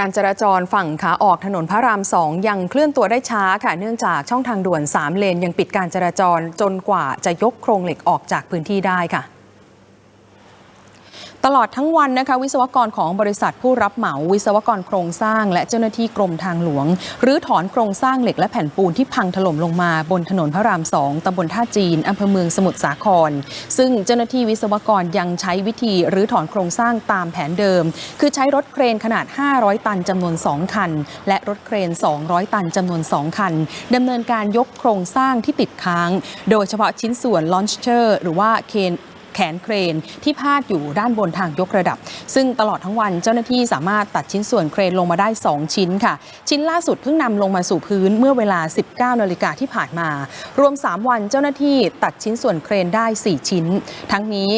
การจราจรฝั่งขาออกถนนพระรามสองยังเคลื่อนตัวได้ช้าค่ะ เนื่องจากช่องทางด่วน 3 เลนยังปิดการจราจรจนกว่าจะยกโครงเหล็กออกจากพื้นที่ได้ค่ะ ตลอดทั้งวันนะคะวิศวกรของบริษัทผู้รับเหมาวิศวกรโครงสร้าง และเจ้าหน้าที่กรมทางหลวงหรือถอนโครงสร้างเหล็กและแผ่นปูนที่พังถล่มลงมาบนถนนพระรามสองตำบลท่าจีนอำเภอเมืองสมุทรสาคร ซึ่งเจ้าหน้าที่วิศวกรยังใช้วิธีหรือถอนโครงสร้างตามแผนเดิม คือใช้รถเครนขนาด 500 ตันจำนวน 2 คัน และรถเครน 200 ตันจำนวน 2 คันดำเนินการยกโครงสร้างที่ติดค้าง โดยเฉพาะชิ้นส่วนลอนเชอร์หรือว่าเคน แขนเครนที่พาดอยู่ด้านบนทางยกระดับ ซึ่งตลอดทั้งวันเจ้าหน้าที่สามารถตัดชิ้นส่วนเครนลงมาได้ 2 ชิ้นค่ะ ชิ้นล่าสุดเพิ่งนำลงมาสู่พื้นเมื่อเวลา 19นาฬิกาที่ผ่านมา รวม 3 วันเจ้าหน้าที่ตัดชิ้นส่วนเครนได้ 4 ชิ้น ทั้งนี้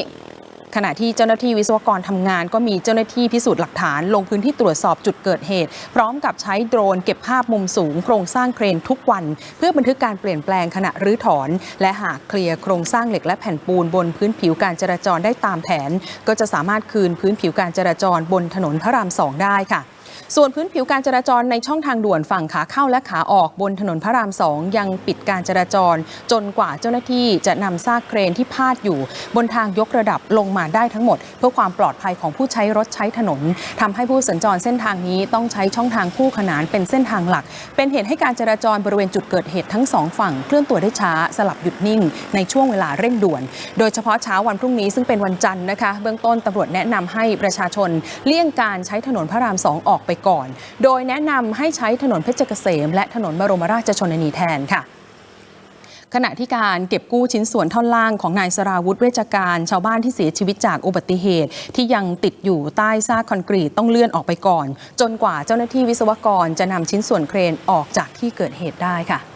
ขณะที่เจ้าหน้าที่วิศวกรทำงาน ก็มีเจ้าหน้าที่พิสูจน์หลักฐาน ลงพื้นที่ตรวจสอบจุดเกิดเหตุ พร้อมกับใช้โดรนเก็บภาพมุมสูงโครงสร้างเครนทุกวัน เพื่อบันทึกการเปลี่ยนแปลงขณะรื้อถอน และหากเคลียร์โครงสร้างเหล็กและแผ่นปูนบนพื้นผิวการจราจรได้ตามแผน ก็จะสามารถคืนพื้นผิวการจราจรบนถนนพระรามสองได้ค่ะ ส่วนพื้นผิวการจราจรในช่องทางด่วนฝั่งขาเข้าและขาออกบนถนนพระรามสองยังปิดการจราจร จนกว่าเจ้าหน้าที่จะนำซากเครนที่พาดอยู่ บนทางยกระดับลงมาได้ทั้งหมด เพื่อความปลอดภัยของผู้ใช้รถใช้ถนนทำให้ผู้สัญจรเส้นทางนี้ต้องใช้ช่องทางคู่ขนานเป็นเส้นทางหลัก เป็นเหตุให้การจราจรบริเวณจุดเกิดเหตุทั้งสองฝั่งเคลื่อนตัวได้ช้าสลับหยุดนิ่ง ในช่วงเวลาเร่งด่วน โดยเฉพาะเช้าวันพรุ่งนี้ซึ่งเป็นวันจันทร์นะคะ เบื้องต้นตำรวจแนะนำให้ประชาชน เลี่ยงการใช้ถนนพระรามสองออกไปก่อน โดยแนะนำให้ใช้ถนนเพชรเกษม และถนนบรมราชชนนีแทนค่ะขณะที่การเก็บกู้ชิ้นส่วนท่อนล่างของนายสราวุธเวชการ ชาวบ้านที่เสียชีวิตจากอุบัติเหตุ ที่ยังติดอยู่ใต้ซากคอนกรีตต้องเลื่อนออกไปก่อน จนกว่าเจ้าหน้าที่วิศวกรจะนำชิ้นส่วนเครนออกจากที่เกิดเหตุได้ค่ะ